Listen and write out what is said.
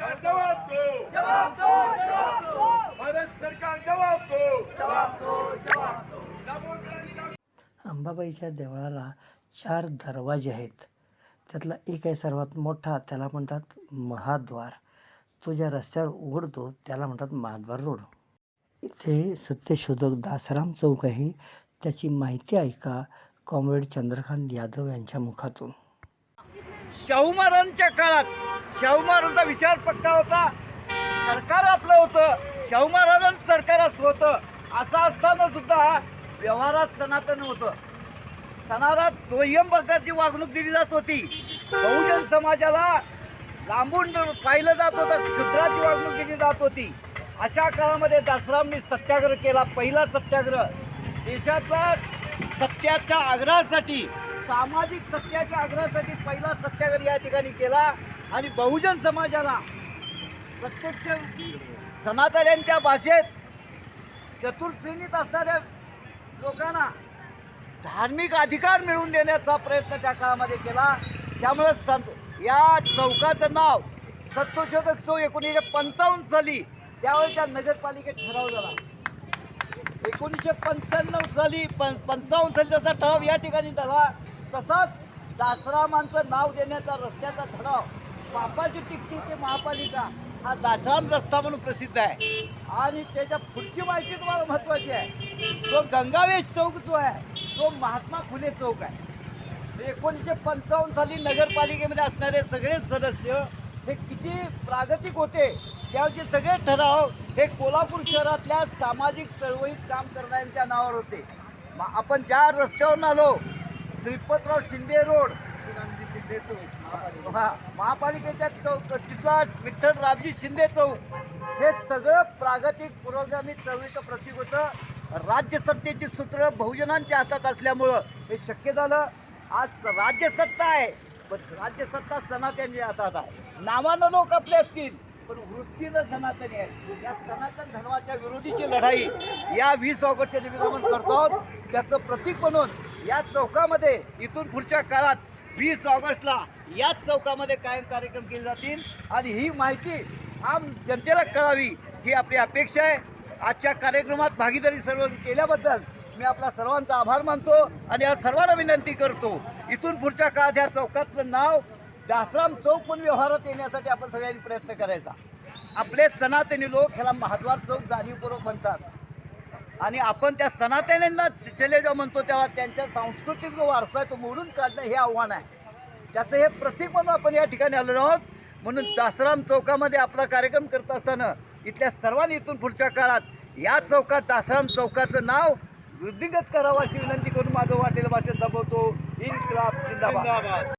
सरकार जवाब दो जवाब दो जवाब दो भारत सरकार जवाब दो जवाब दो जवाब दो अंबाबाईच्या देवळाला चार दरवाजे आहेत. त्यातला एक आहे सर्वात मोठा त्याला म्हणतात महाद्वार. तो ज्या रस्त्यावर उघडतो त्याला म्हणतात महाद्वार रोड. इथे सत्यशोधक दासराम चौक आहे. त्याची माहिती ऐका कॉम्रेड चंद्रकांत यादव यांच्या मुखातून. शाहू महाराजांच्या काळात शाहू महाराजांचा विचार पक्का होता. सरकार आपलं होतं. शाहू महाराजांचं सरकार असं होतं. असं असताना सुद्धा व्यवहारात सनातन होतं. सणारात दोय्यम प्रकारची वागणूक दिली जात होती. बहुजन समाजाला लांबून पाहिलं जात होतं. क्षुद्राची वागणूक दिली जात होती. अशा काळामध्ये दासरामनी सत्याग्रह केला. पहिला सत्याग्रह देशातला सत्याच्या आग्रहासाठी सामाजिक सत्याच्या आग्रहासाठी पहिला सत्याग्रह या ठिकाणी केला आणि बहुजन समाजाला प्रत्यक्ष सनातन्यांच्या भाषेत चतुर्श्रेणीत असणाऱ्या लोकांना धार्मिक अधिकार मिळवून देण्याचा प्रयत्न त्या काळामध्ये केला. त्यामुळे संत या चौकाचं नाव सत्यशोधक चौक एकोणीसशे पंचावन्न साली त्यावेळेच्या नगरपालिकेत ठराव झाला. एकोणीसशे पंच्याण्णव साली पं पंचावन्न साली जसा ठराव या ठिकाणी झाला. तसाच दासरामांचं नाव देण्याचा रस्त्याचा ठराव बापाची टिकटी ते महापालिका हा दासराम रस्ता म्हणून प्रसिद्ध आहे. आणि त्याच्या पुढची माहिती तुम्हाला महत्वाची आहे. तो गंगावेश चौक जो आहे तो महात्मा फुले चौक आहे. एकोणीसशे पंचावन्न साली नगरपालिकेमध्ये असणारे सगळे सदस्य हे किती प्रागतिक होते त्याचे सगळे ठराव हे कोल्हापूर शहरातल्या सामाजिक चळवळीत काम करणाऱ्यांच्या नावावर होते. आपण ज्या रस्त्यावरून आलो श्रीपतराव शिंदे रोड. हा महापालिकेच्या चौक तिथला विठ्ठल रामजी शिंदे चौक. हे सगळं प्रागतिक पुरोगामी चळवळीचं प्रतीक होतं. राज्यसत्तेची सूत्र बहुजनांच्या हातात असल्यामुळं हे शक्य झालं. आज राज्यसत्ता आहे पण राज्यसत्ता सनातनच्या हातात आहे. नावानं लोक आपले असतील पण वृत्तीनं सनातनी आहे या सनातन धर्माच्या विरोधीची लढाई या वीस ऑगस्टच्या निमित्त आपण करतो त्याचं प्रतीक म्हणून या चौकामध्ये इथून पुढच्या काळात वीस ऑगस्टला याच चौकामध्ये कायम कार्यक्रम केले जातील. आणि ही माहिती आम जनतेला कळावी ही आपली अपेक्षा आहे. आजच्या कार्यक्रमात भागीदारी सर्व केल्याबद्दल मी आपला सर्वांचा आभार मानतो आणि या सर्वांना विनंती करतो. इथून पुढच्या काळात या चौकातलं नाव दासराम चौक पण व्यवहारात येण्यासाठी आपण सगळ्यांनी प्रयत्न करायचा. आपले सनातनी लोक ह्याला महाद्वार चौक जाणीवपूर्वक म्हणतात. आणि आपण त्या सनातन्यांना चले जाऊ म्हणतो तेव्हा त्यांच्या सांस्कृतिक जो वारसा आहे तो मोडून काढणं हे आव्हान आहे. त्याचं हे प्रतीक म्हणून आपण या ठिकाणी आलेलो आहोत. म्हणून दासराम चौकामध्ये आपला कार्यक्रम करत असताना इथल्या सर्वांनी इथून पुढच्या काळात या चौकात दासराम चौकाचं नाव वृद्धिंगत करावं अशी विनंती करून माझं वाटेल भाषेत दाबवतो इन्क्लाब जिंदाबाद.